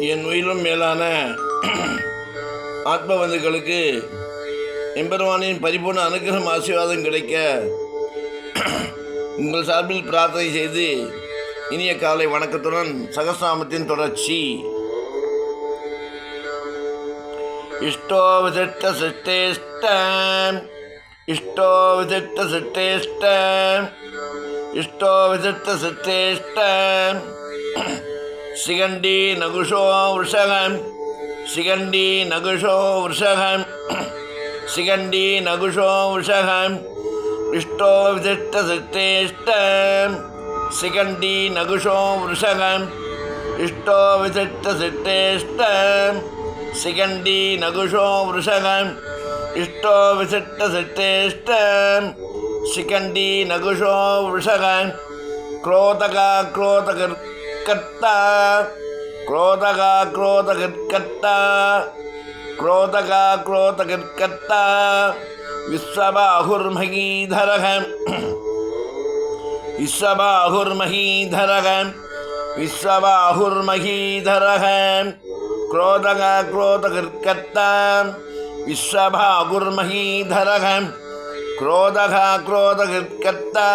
என் உயிரும் மேலான ஆத்மபந்துக்களுக்கு எம்பெருமானின் பரிபூர்ண அனுகிரகம் ஆசீர்வாதம் கிடைக்க உங்கள் சார்பில் பிரார்த்தனை செய்து இனிய காலை வணக்கத்துடன் சகசிராமத்தின் தொடர்ச்சி. இஷ்டோ விசிட்ட சிட்டேஷ்டம் இஷ்டோ விசிட்ட சிட்டேஷ்டம் இஷ்டோ விசிட்ட சிட்டேஷ்டம் சிகண்டி நகுஷோ விஷகம் சிகண்டி நகுஷோ விஷகம் சிகண்டி நகுஷோ விஷகம் இஷ்டோ விதிஷ்ட சித்தேஷ்ட சிகண்டி நகுஷோ விஷகம் இஷ்டோ விதிஷ்ட சித்தேஷ்ட சிகண்டி நகுஷோ விஷகம் இஷ்டோ விசிட்ட சித்தேஷ்ட சிகண்டி நகுஷோ விஷகம் क्रोतका क्रोतकृत् हृत्कर्ता क्रोधः क्रोधहृत्कर्ता क्रोधः क्रोधहृत्कर्ता विश्वबाहुर्महीधरः विश्वबाहुर्महीधरः विश्वबाहुर्महीधरः क्रोधः क्रोधहृत्कर्ता विश्वबाहुर्महीधरः क्रोध क्रोधहृत्कर्ता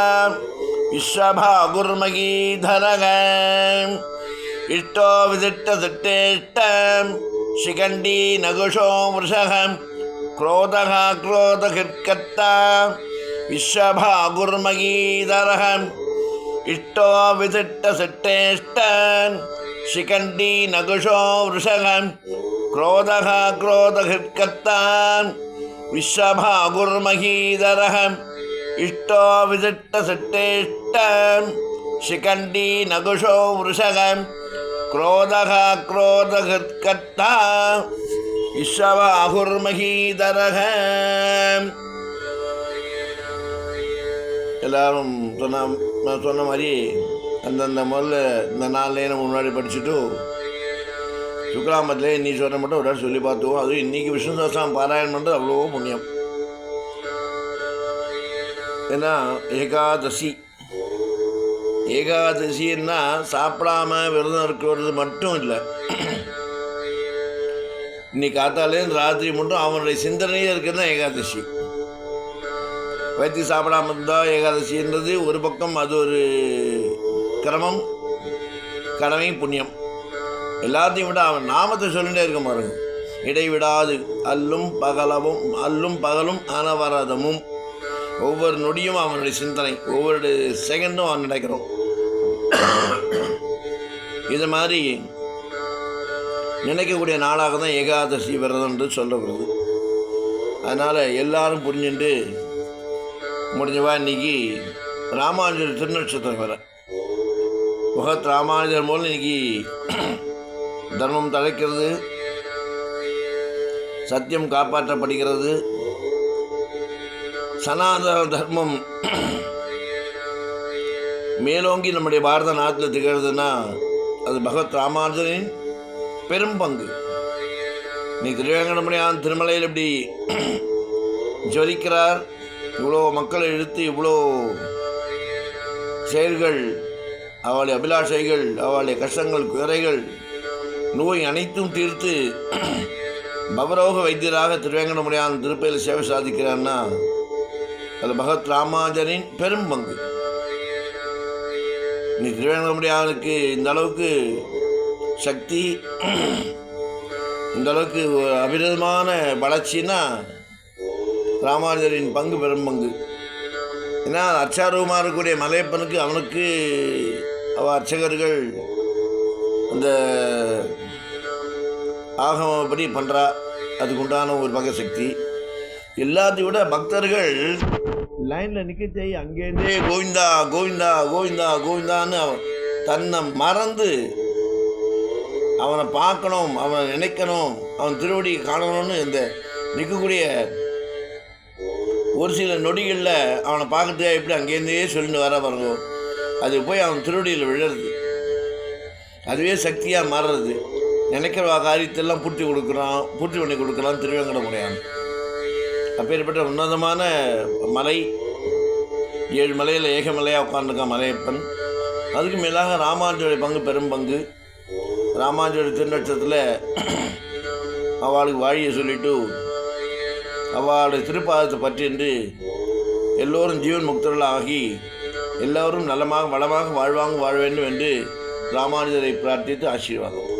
ವಿಶ್ವಭಾ ಗುರ್ಮಗೀಧರಗ ಇಷ್ಟೋ ವಿದಿಟ್ಟ ದಿಟ್ಟೇಷ್ಟ ಶಿಖಂಡಿ ನಗುಷೋ ವೃಷಃ ಕ್ರೋಧಃ ಕ್ರೋಧ ಕಿರ್ಕತ್ತ ವಿಶ್ವಭಾ ಗುರ್ಮಗೀಧರಃ ಇಷ್ಟೋ ವಿದಿಟ್ಟ ಸಿಟ್ಟೇಷ್ಟ ಶಿಖಂಡಿ ನಗುಷೋ ವೃಷಃ क्रोधः क्रोधहृत्कत्तान् विश्वभागुर्महीधरः इष्टो विदिष्टसिष्टेष्टं शिखण्डी नगुषो वृषगं क्रोधः क्रोधकृत्कर्ता विश्वबाहुर्महीधरः எல்லாரும் சொன்ன நான் சொன்ன மாதிரி அந்தந்த முதல்ல இந்த நாள்லேயே நம்ம முன்னாடி படிச்சுட்டு சுக்லாமத்திலே இன்னி சொல்ல மட்டும் ஒரு வாட்டி சொல்லி பார்த்துவோம் அதுவும் இன்றைக்கி விஷ்ணு சஹஸ்ரம் பாராயணம் பண்ணுறது அவ்வளோ புண்ணியம் ஏன்னா ஏகாதசி. ஏகாதசின்னா சாப்பிடாம விரதம் இருக்கிறது மட்டும் இல்லை. இன்னைக்கு காத்தாலேருந்து ராத்திரி மட்டும் அவனுடைய சிந்தனையே இருக்கிறது தான் ஏகாதசி. வைத்தி சாப்பிடாம இருந்தால் ஏகாதசின்றது ஒரு பக்கம் அது ஒரு கிரமம் கடமை புண்ணியம். எல்லாத்தையும் விட அவன் நாமத்தை சொல்லிட்டே இருக்க பாருங்க. இடைவிடாது அல்லும் பகலவும் அல்லும் பகலும் அனவரதமும் ஒவ்வொரு நொடியும் அவனுடைய சிந்தனை ஒவ்வொரு செகண்டும் அவன் நடக்கிறோம் இது மாதிரி நினைக்கக்கூடிய நாளாக தான் ஏகாதசி விரதம் என்று சொல்லப்படுது அதனால் எல்லாரும் புரிஞ்சுட்டு முடிஞ்சவா இன்றைக்கி ராமானுஜர் திருநட்சத்திரம் வர. முகத் ராமானுஜர் மூலம் இன்னைக்கு தர்மம் தழைக்கிறது சத்தியம் காப்பாற்றப்படுகிறது. சனாதன தர்மம் மேலோங்கி நம்முடைய பாரத நாட்டில் திகழ்துன்னா அது பகவத் ராமானுஜனின் பெரும் பங்கு. நீ திருவேங்கடமுடியான் திருமலையில் இப்படி ஜொலிக்கிறார் இவ்வளோ மக்களை இழுத்து இவ்வளோ செயல்கள் அவளுடைய அபிலாஷைகள் அவளுடைய கஷ்டங்கள் குறைகள் நோய் அனைத்தும் தீர்த்து பவரோக வைத்தியராக திருவேங்கடமுடியான் திருப்பையில் சேவை சாதிக்கிறான்னா அது பகவத் ராமாஜரின் பெரும் பங்கு. நீ திருவேங்கடமுடியானுக்கு இந்த அளவுக்கு சக்தி இந்த அளவுக்கு அபிரதமான வளர்ச்சின்னா ராமானுஜரின் பங்கு பெரும் பங்கு. ஏன்னா அர்ச்சாரூபமாக இருக்கக்கூடிய மலையப்பனுக்கு அவனுக்கு அவ அர்ச்சகர்கள் அந்த ஆகமப்படி பண்ணுறா அதுக்கு உண்டான ஒரு பகசக்தி சக்தி. எல்லாத்தையும் விட பக்தர்கள் லைனில் நிற்க செய்ய அங்கேருந்தே கோவிந்தா கோவிந்தா கோவிந்தா கோவிந்தான்னு அவன் தன்னை மறந்து அவனை பார்க்கணும் அவனை நினைக்கணும் அவன் திருவடியை காணணும்னு இந்த நிற்கக்கூடிய ஒரு சில நொடிகளில் அவனை பார்க்கறதுக்காக எப்படி அங்கேருந்தே சொல்லிட்டு வர பாருங்க. அது போய் அவன் திருவடியில் விழுறது. அதுவே சக்தியாக மாறுறது. நினைக்கிற காரியத்தெல்லாம் பூர்த்தி கொடுக்குறான் பூர்த்தி பண்ணி கொடுக்குறான் திருவேங்கட முடியாது அப்பேற்பட்ட உன்னதமான மலை ஏழு மலையில் ஏகமலையாக உட்காந்துருக்கான் மலையப்பன். அதுக்கு மேலாக ராமானுஜருடைய பங்கு பெரும் பங்கு. ராமானுஜர் திருநட்சத்தில் அவளுக்கு வாழியை சொல்லிட்டு அவளுடைய திருப்பாதத்தை பற்றின்று எல்லோரும் ஜீவன் முக்தர்கள் ஆகி எல்லோரும் நலமாக வளமாக வாழ்வாங்க வாழ வேண்டும் என்று ராமானுஜரை பிரார்த்தித்து ஆசீர்வாதம்.